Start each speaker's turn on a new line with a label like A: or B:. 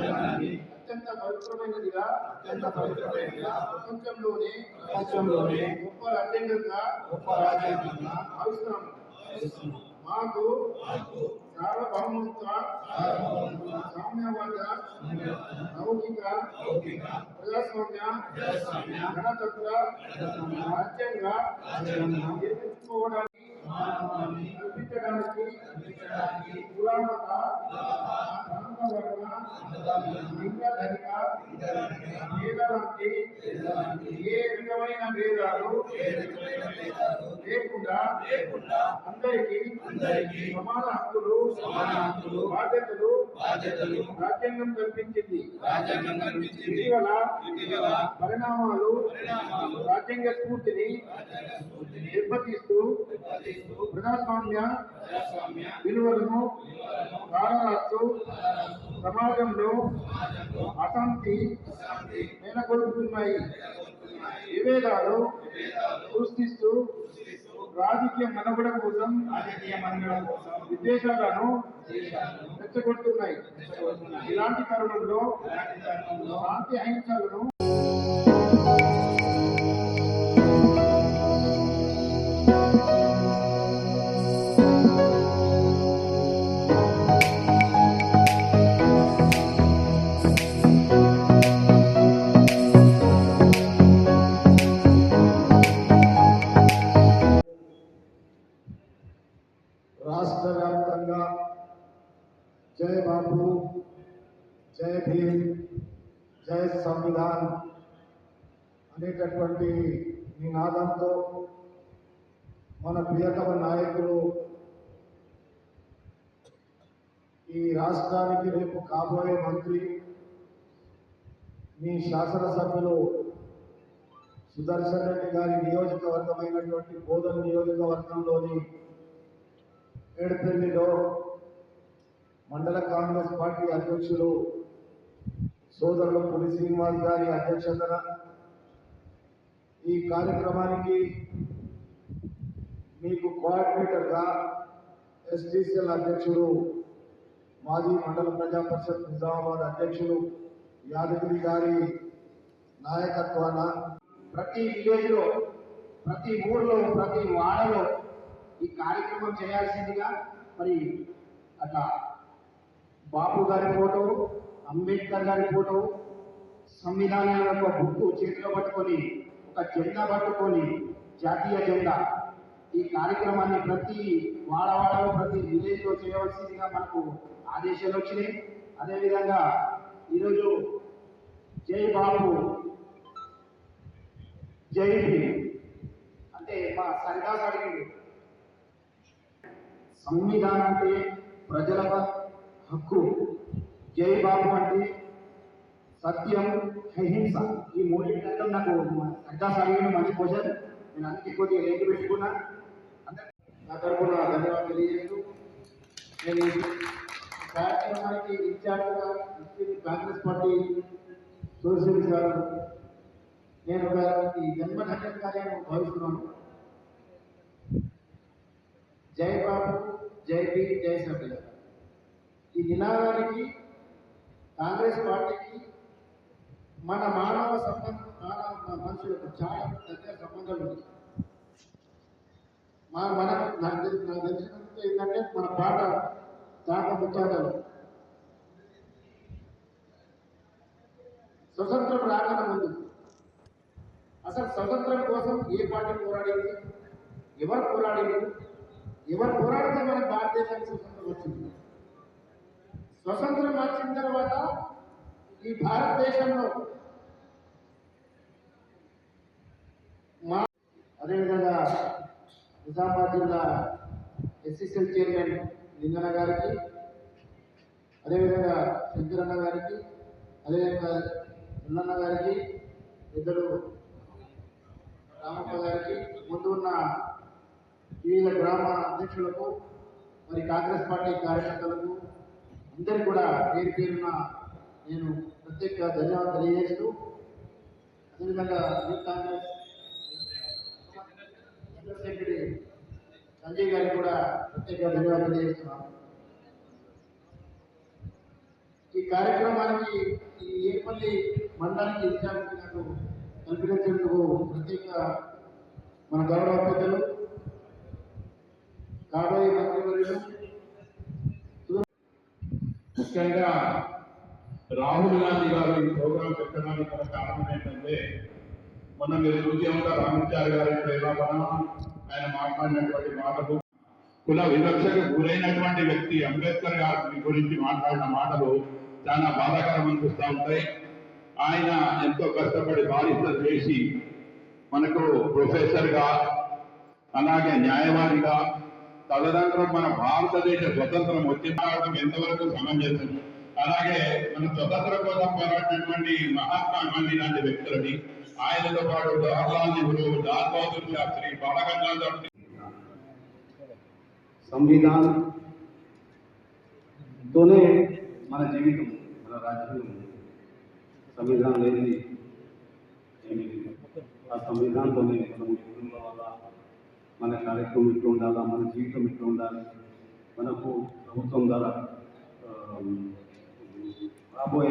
A: రాజ్యాంగాన్ని
B: అత్యంత పవిత్రమైనదిగా
A: అత్యంత పవిత్రమైనదిగా
B: ప్రపంచంలోనే
A: ప్రపంచంలోనే
B: గొప్ప రాజ్యాంగంగా
A: గొప్ప రాజ్యాంగంగా
B: భావిస్తున్నాము
A: భావిస్తున్నాం.
B: మాకు సార్వభౌమత్వ సామ్యవాద లౌకిక ప్రజాస్వామ్య గణతంత్ర రాజ్యాంగ నిర్మించుకోవడానికి కల్పించడానికి నిన్న ఏ విధమైన భేదాలు లేకుండా అందరికీ
A: అందరికీ
B: సమాన హక్కులు
A: సమాన హక్కులు,
B: బాధ్యతలు
A: బాధ్యతలు
B: రాజ్యాంగం కల్పించింది.
A: రాజ్యాంగం కల్పించింది.
B: ఇటీవల పరిణామాలు
A: పరిణామాలు
B: రాజ్యాంగ స్ఫూర్తిని దెబ్బతీస్తూ ప్రజాస్వామ్య విలువలను కాలరాస్తూ సమాజంలో అశాంతి
A: శాంతి
B: నెలకొల్పుతున్నాయి. విభేదాలు సృష్టిస్తూ రాజకీయ మనుగడ కోసం
A: రాజకీయ మనుగడ కోసం
B: విదేశాలను రెచ్చగొడుతున్నాయి
A: రెచ్చగొడుతున్నాయి.
B: ఇలాంటి తరుణంలో
A: ఇలాంటి తరుణంలో
B: శాంతి అహింసలను జై భీమ్ జై సంవిధాన్ అనేటటువంటి నినాదంతో మన ప్రియతమ నాయకులు ఈ రాష్ట్రానికి రేపు కాబోయే మంత్రి మీ శాసనసభ్యులు సుదర్శన్ రెడ్డి గారి నియోజకవర్గమైనటువంటి బోధన నియోజకవర్గంలోని ఏడుపల్లిలో మండల కాంగ్రెస్ పార్టీ అధ్యక్షులు సోదరులు పులి శ్రీనివాస్ గారి అధ్యక్షతన ఈ కార్యక్రమానికి మీకు కోఆర్డినేటర్గా ఎస్టీసీఎల్ అధ్యక్షుడు మాజీ మండల ప్రజా పరిషత్ నిజామాబాద్ అధ్యక్షులు యాదగిరి గారి నాయకత్వాన
C: ప్రతి విలేజ్లో ప్రతి ఊర్లో ప్రతి వాడలో ఈ కార్యక్రమం చేయాల్సిందిగా మరి అట్లా బాపు గారి ఫోటో అంబేద్కర్ గారి ఫోటో సంవిధానం యొక్క బుక్కు చేతిలో పట్టుకొని ఒక జెండా పట్టుకొని జాతీయ జెండా. ఈ కార్యక్రమాన్ని ప్రతి వాడవాడలో ప్రతి విలేజ్లో చేయవలసిందిగా మనకు ఆదేశాలు వచ్చినాయి. అదేవిధంగా ఈరోజు జై బాబు జై అంటే మా సరిదాస్ అడిగిండు సంవిధానం అంటే ప్రజల హక్కు. జై బాబు అంటే సత్యం అహింస ఈ మూడింటిలో నాకు సరిదాస్ అడిగిన మంచి క్వశ్చన్ నేను అందుకే కొద్దిగా లేఖ పెట్టుకున్నా. అందరికీ
B: నా తరపున ధన్యవాదాలు తెలియజేస్తూ నేను కార్యక్రమానికి ఇన్ఛార్జ్గా కాంగ్రెస్ పార్టీ సోషల్ గారు నేను ఒక ఈ జన్మధన్యంగా నేను భావిస్తున్నాను. జై బాబు జై బి జై సభ్యుల ఈ నినాదానికి కాంగ్రెస్ పార్టీకి మన మానవ సంబంధం మానవ మనుషులకు చాలా దగ్గర సంబంధం ఉంది. మా మన నాకు తెలి- ఏంటంటే మన పాట తాత ముఖ్యాలు స్వతంత్రం రాకన ముందు అసలు స్వతంత్రం కోసం ఏ పార్టీ పోరాడింది? ఎవరు పోరాడింది? ఎవరు పోరాడితే మన భారతదేశానికి స్వతంత్రం వచ్చింది? స్వతంత్రం వచ్చిన తర్వాత ఈ భారతదేశంలో మా అదేవిధంగా నిజామాబాద్ జిల్లా ఎస్సీసీఎల్ చైర్మన్ లింగన గారికి అదేవిధంగా శంకరన్న గారికి అదేవిధంగా ఉన్నన్న గారికి ఇద్దరు రామప్ప గారికి ముందు ఉన్న వివిధ గ్రామ అధ్యక్షులకు మరి కాంగ్రెస్ పార్టీ కార్యకర్తలకు అందరికీ కూడా పేరు పేరున నేను ప్రత్యేక ధన్యవాదాలు తెలియజేస్తూ అదేవిధంగా youth Congress general secretary Sanjay గారికి కూడా ప్రత్యేక ధన్యవాదాలు తెలియజేస్తున్నాను. ఈ కార్యక్రమానికి ఈ ఏపల్లి మండలానికి ఇన్ఛార్జ్ నాకు కల్పించేందుకు ప్రత్యేక మన గౌరవ పెద్దలు కాబోయే మంత్రివర్యులు
D: ముఖ్యంగా రాహుల్ గాంధీ గారు ఈ ప్రోగ్రాం పెట్టడానికి గల కారణం ఏంటంటే మొన్న మీరు చూసే ఉంటారు అమిత్ షా గారి ఆయన మాట్లాడినటువంటి మాటలు కుల వివక్షకు గురైనటువంటి వ్యక్తి అంబేద్కర్ గారి గురించి మాట్లాడిన మాటలు చాలా బాధాకరం అనిపిస్తూ ఉంటాయి. ఆయన ఎంతో కష్టపడి బారిస్టర్ చేసి మనకు ప్రొఫెసర్గా అలాగే న్యాయవాదిగా తదనంతరం మన భారతదేశ స్వతంత్రం వచ్చిన ఎంతవరకు సమంజసం అలాగే మన స్వతంత్రం కోసం పోరాడినటువంటి మహాత్మా గాంధీ లాంటి వ్యక్తులని ఆయనతో పాటు జవహర్లాల్ నెహ్రూ లాల్ బహదూర్ శాస్త్రి బాలగంగాధర్
E: సంవిధానం తోనే మన జీవితం మన రాజ్యాంగం సంవిధానం లేనిది ఆ సంవిధానంతోనే మనం ఎట్లుండాలా మన కార్యక్రమం ఇట్లా ఉండాలా మన జీవితం ఇట్లా ఉండాలి మనకు ప్రభుత్వం ద్వారా రాబోయే